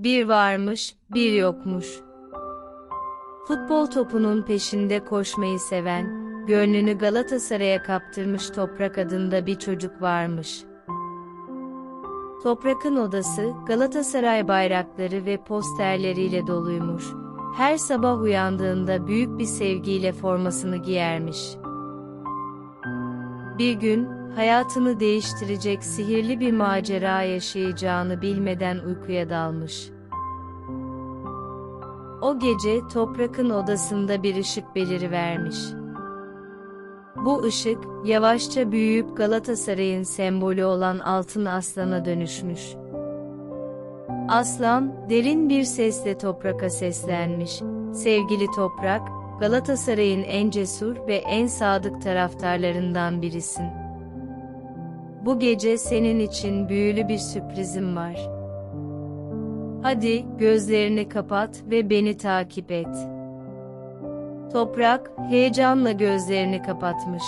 Bir varmış, bir yokmuş. Futbol topunun peşinde koşmayı seven, gönlünü Galatasaray'a kaptırmış Toprak adında bir çocuk varmış. Toprak'ın odası, Galatasaray bayrakları ve posterleriyle doluymuş. Her sabah uyandığında büyük bir sevgiyle formasını giyermiş. Bir gün, hayatını değiştirecek sihirli bir macera yaşayacağını bilmeden uykuya dalmış. O gece Toprak'ın odasında bir ışık belirivermiş. Bu ışık, yavaşça büyüyüp Galatasaray'ın sembolü olan altın aslana dönüşmüş. Aslan, derin bir sesle Toprak'a seslenmiş. Sevgili Toprak, Galatasaray'ın en cesur ve en sadık taraftarlarından birisin. Bu gece senin için büyülü bir sürprizim var. Hadi, gözlerini kapat ve beni takip et. Toprak, heyecanla gözlerini kapatmış.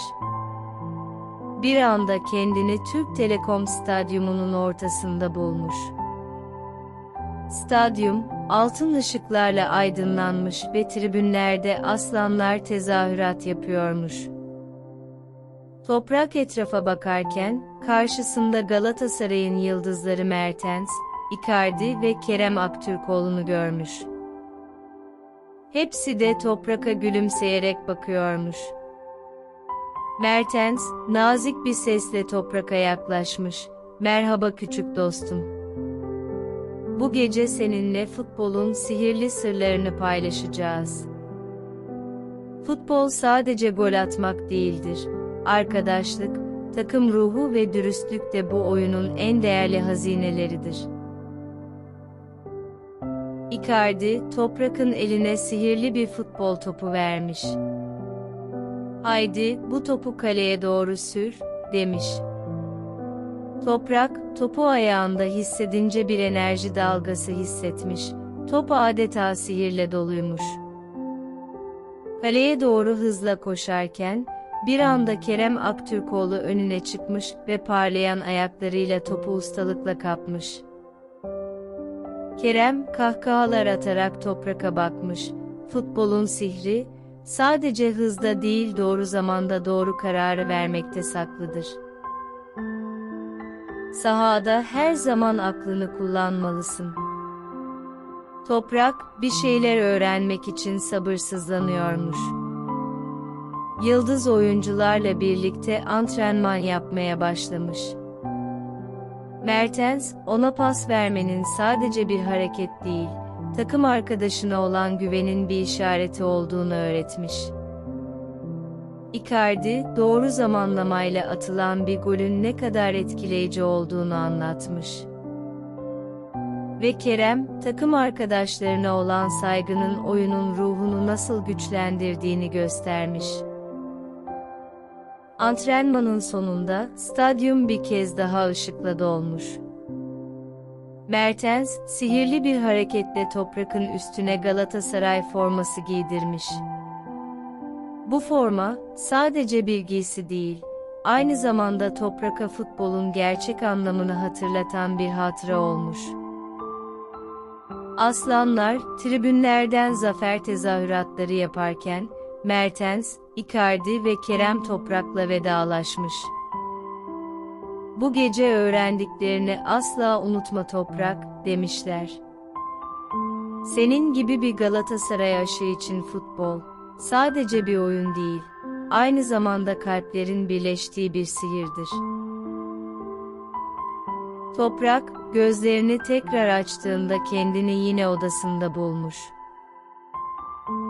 Bir anda kendini Türk Telekom Stadyumu'nun ortasında bulmuş. Stadyum, altın ışıklarla aydınlanmış ve tribünlerde aslanlar tezahürat yapıyormuş. Toprak etrafa bakarken, karşısında Galatasaray'ın yıldızları Mertens, Icardi ve Kerem Aktürkoğlu'nu görmüş. Hepsi de topraka gülümseyerek bakıyormuş. Mertens, nazik bir sesle topraka yaklaşmış. Merhaba küçük dostum. Bu gece seninle futbolun sihirli sırlarını paylaşacağız. Futbol sadece gol atmak değildir. Arkadaşlık, takım ruhu ve dürüstlük de bu oyunun en değerli hazineleridir. Icardi, Toprak'ın eline sihirli bir futbol topu vermiş. Haydi, bu topu kaleye doğru sür, demiş. Toprak, topu ayağında hissedince bir enerji dalgası hissetmiş. Top adeta sihirle doluymuş. Kaleye doğru hızla koşarken, bir anda Kerem Aktürkoğlu önüne çıkmış ve parlayan ayaklarıyla topu ustalıkla kapmış. Kerem kahkahalar atarak topraka bakmış. Futbolun sihri, sadece hızda değil doğru zamanda doğru kararı vermekte saklıdır. Sahada her zaman aklını kullanmalısın. Toprak, bir şeyler öğrenmek için sabırsızlanıyormuş. Yıldız oyuncularla birlikte antrenman yapmaya başlamış. Mertens, ona pas vermenin sadece bir hareket değil, takım arkadaşına olan güvenin bir işareti olduğunu öğretmiş. Icardi, doğru zamanlamayla atılan bir golün ne kadar etkileyici olduğunu anlatmış. Ve Kerem, takım arkadaşlarına olan saygının oyunun ruhunu nasıl güçlendirdiğini göstermiş. Antrenmanın sonunda, stadyum bir kez daha ışıkla dolmuş. Mertens, sihirli bir hareketle toprakın üstüne Galatasaray forması giydirmiş. Bu forma, sadece bir giysi değil, aynı zamanda topraka futbolun gerçek anlamını hatırlatan bir hatıra olmuş. Aslanlar, tribünlerden zafer tezahüratları yaparken, Mertens, Icardi ve Kerem Toprak'la vedalaşmış. Bu gece öğrendiklerini asla unutma Toprak, demişler. Senin gibi bir Galatasaray aşı için futbol, sadece bir oyun değil, aynı zamanda kalplerin birleştiği bir sihirdir. Toprak, gözlerini tekrar açtığında kendini yine odasında bulmuş.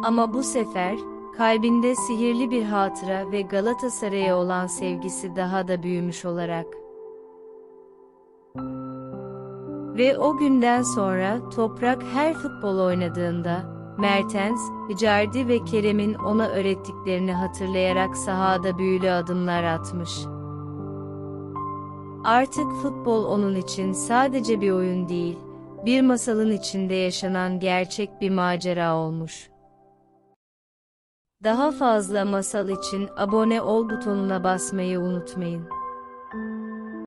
Ama bu sefer, kalbinde sihirli bir hatıra ve Galatasaray'a olan sevgisi daha da büyümüş olarak. Ve o günden sonra Toprak her futbol oynadığında, Mertens, Icardi ve Kerem'in ona öğrettiklerini hatırlayarak sahada büyülü adımlar atmış. Artık futbol onun için sadece bir oyun değil, bir masalın içinde yaşanan gerçek bir macera olmuş. Daha fazla masal için abone ol butonuna basmayı unutmayın.